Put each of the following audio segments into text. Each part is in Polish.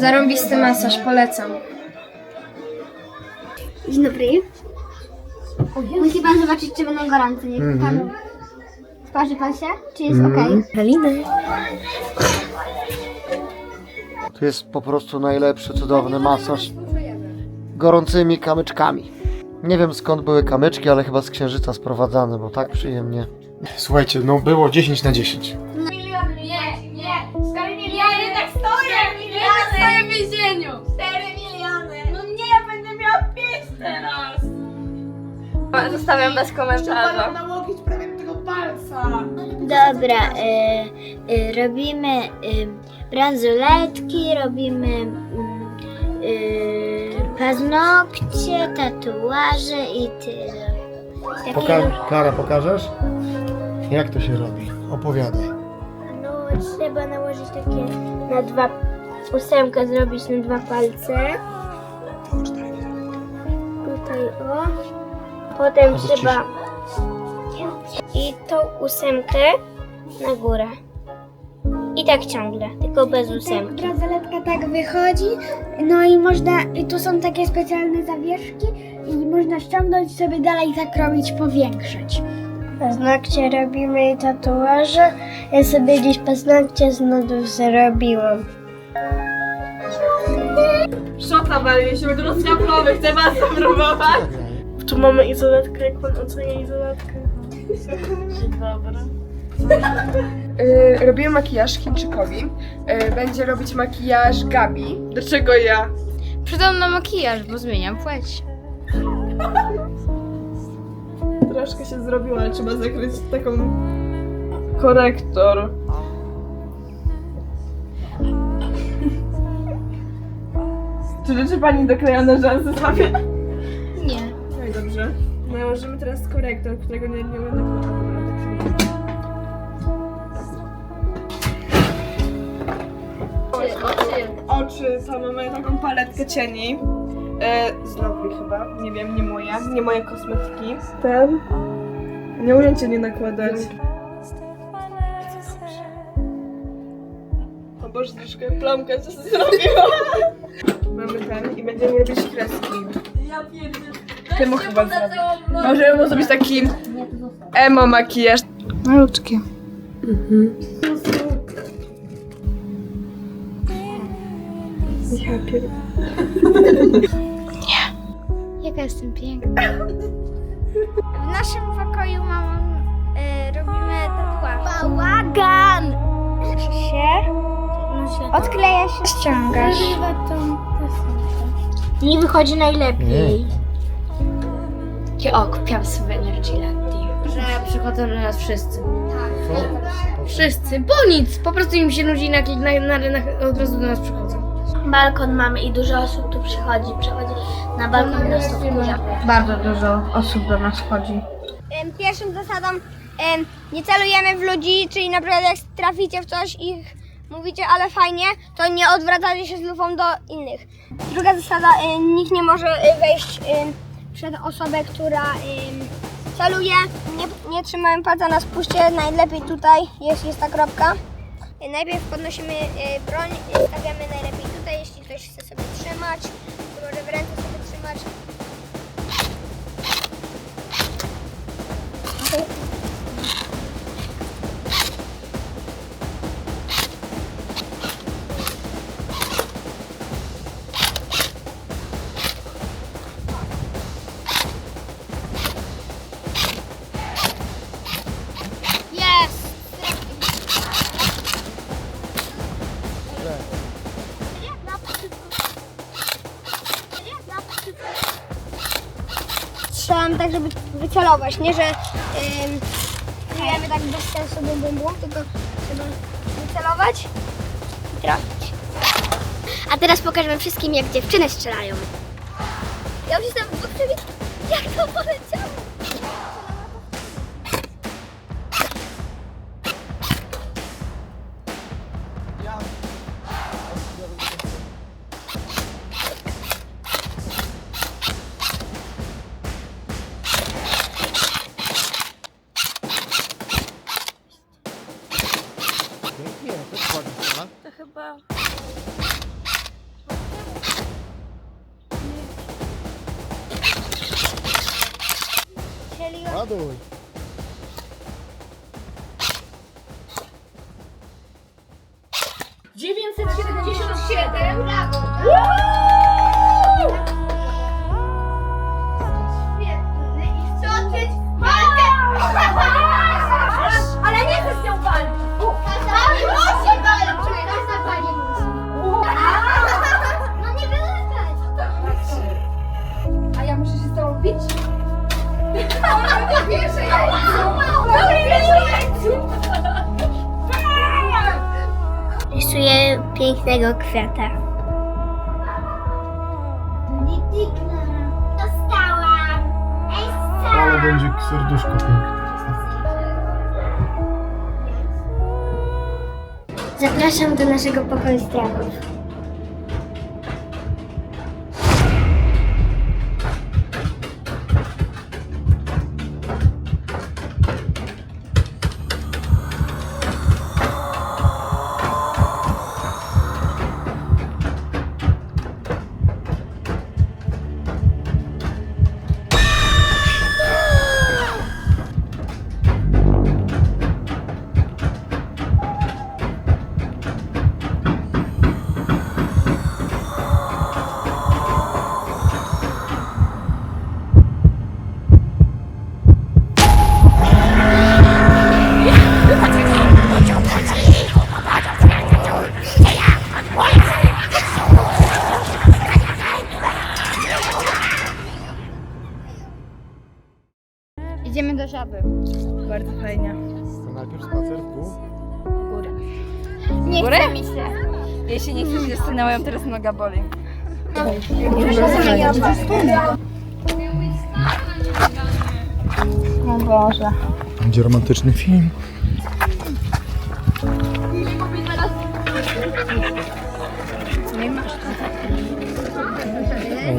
Zarąbisty masaż, polecam. Dzień dobry. Musi pan zobaczyć, czy będą gorące. Niech pan... Sparzy pan się? Czy jest okej? Haliny. To jest po prostu najlepszy, cudowny masaż gorącymi kamyczkami. Nie wiem skąd były kamyczki, ale chyba z księżyca sprowadzane, bo tak przyjemnie. Słuchajcie, no było 10 na 10. Zostawiam bez komentarza. prawie tego palca. Dobra, y, y, robimy y, bransoletki, robimy y, paznokcie, tatuaże i tyle. Takie Poka- Klara, pokażesz? Jak to się robi? Opowiadaj. No, trzeba nałożyć takie na dwa, ósemkę zrobić na dwa palce. Tutaj o. Potem Albo trzeba i tą ósemkę na górę. I tak ciągle, tylko bez ósemki. Bransoletka tak wychodzi, no i można, i tu są takie specjalne zawieszki i można ściągnąć sobie dalej tak robić, powiększyć. Paznokcie robimy i tatuaże. Ja sobie gdzieś paznokcie z nudów zrobiłam. Szota bali się, będę rozciaplowy, chcę was spróbować. Tu mamy izolatkę, jak pan ocenia izolatkę. Dobra. Y, robimy makijaż Chińczykowi. Y, będzie robić makijaż Gabi. Dlaczego ja? Przydam na makijaż, bo zmieniam płeć. Troszkę się zrobiła, ale trzeba zakryć taką korektor. Czy życzy pani doklejone rzęsy sobie? Dobrze. Nałożymy teraz korektor, którego nie, nie będę Oczy, to mamy taką paletkę cieni. E, z Lovely chyba, nie wiem, nie moja, nie moje kosmetyki. Ten. Nie umiem cię nie nakładać. O Boże, troszkę plamka się zrobiła. Mamy ten i będziemy robić kreski. Ja pierdzielę. Temu chyba zrobię. Możemy mu zrobić taki emo makijaż. Malutkie. Ja pier... Jaka jestem piękna. W naszym pokoju mamą y, robimy tatuaż. Bałagan! się, odkleja się, ściągasz. Mi wychodzi najlepiej. Jakie o, kupiłam sobie Energy Landii. Że przychodzą do nas wszyscy. Wszyscy, bo nic. Po prostu im się nudzi na, na, na rynach, od razu do nas przychodzą. Balkon mamy i dużo osób tu przychodzi. Przychodzi na balkon do Stopnia. Bardzo dużo osób do nas chodzi. Pierwszą zasadą em, nie celujemy w ludzi, czyli na przykład jak traficie w coś i mówicie ale fajnie, to nie odwracacie się z lufą do innych. Druga zasada, em, nikt nie może e, wejść em, przed osobę, która em, celuje. Nie, nie trzymamy palca na spuście, najlepiej tutaj jest, jest ta kropka. Najpierw podnosimy e, broń, stawiamy najlepiej tutaj, jeśli ktoś chce sobie trzymać, to może w ręce sobie trzymać. Jest! Strzelam tak, żeby wycelować, nie że celujemy tak bez sensu bum bum bum, tylko trzeba wycelować i trafić. A teraz pokażemy wszystkim, jak dziewczyny strzelają. Ja już jestem w jak to poleciało. Tá parada. Kwiata. Dostałam! Ej, Ale będzie serduszko piękne. Zapraszam do naszego pokoju strachów. Idziemy do żaby. Bardzo fajnie. To najpierw spacer w dół. Nie chce mi się. Ja się nie chcę się zastanawiam, teraz noga boli. O Boże. Będzie romantyczny film.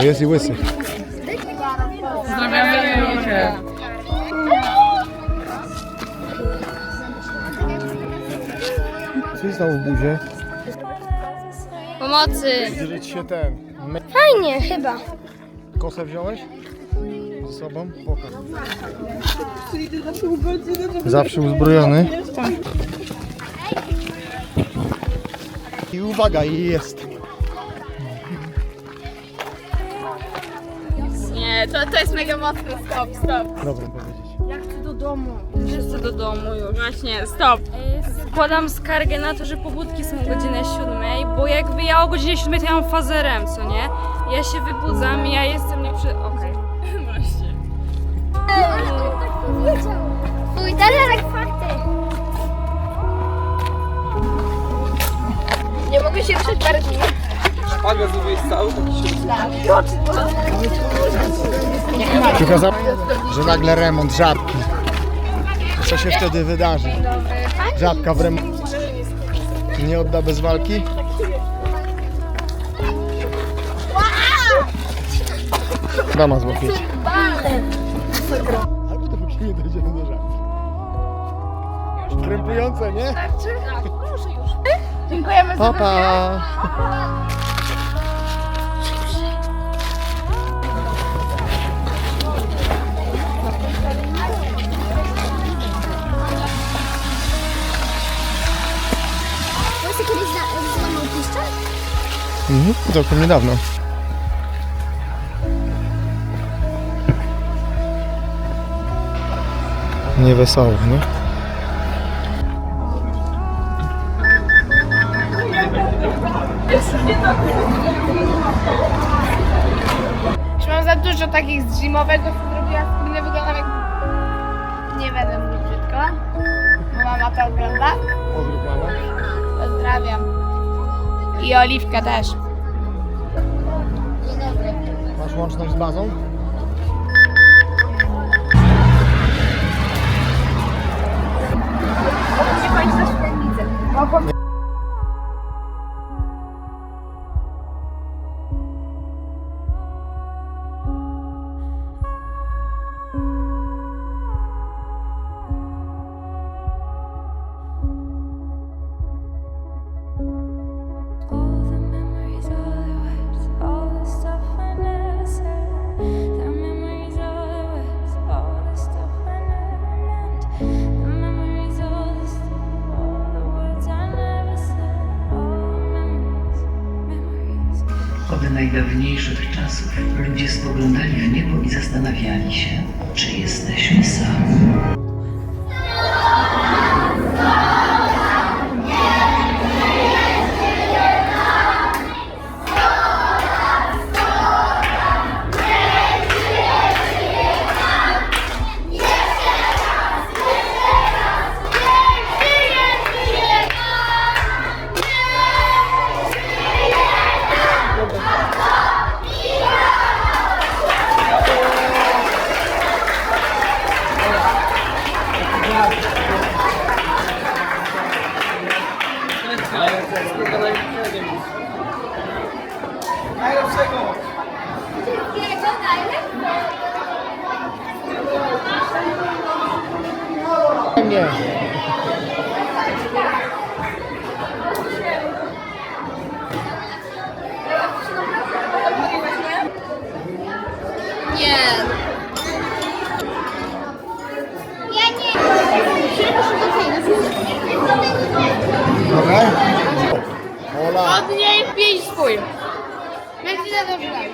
O, jest i łysy. Co jest tam w buzie? Pomocy! Widzę, ci się ten... me- Fajnie, chyba. Kosę wziąłeś? Ze sobą? Pokaż. Zawsze uzbrojony. I uwaga, jest. Nie, to, to jest mega mocne. Stop, stop. Dobra powiedzieć. Wszyscy do domu już. Właśnie, stop. Składam skargę na to, że pobudki są o godzinie 7, bo jakby ja o godzinie 7 to ja mam fazę REM, co nie? Ja się wybudzam i ja jestem nie przy... Okej. Właśnie. Talerek fakty. Nie mogę się ruszać bardziej. Przykazał, że nagle remont żabki. Co się wtedy wydarzy? Żabka w remoncie. Nie odda bez walki? Dama złapiecie. Albo dopóki nie dojdziemy do żabki. Krępujące, nie? Dziękujemy za Papa! Właśnie Mhm, całkiem niedawno. Nie wesoło, nie? Już mam za dużo takich z zimowego, co zrobiła skórny, wyglądam jak... Nie będę mówić brzydko. Bo mama to ogląda. I Oliwka też. Masz łączność z bazą? All najdawniejszych czasów ludzie spoglądali w niebo i zastanawiali się, czy jesteśmy sami. কই? মেসিটা দরকার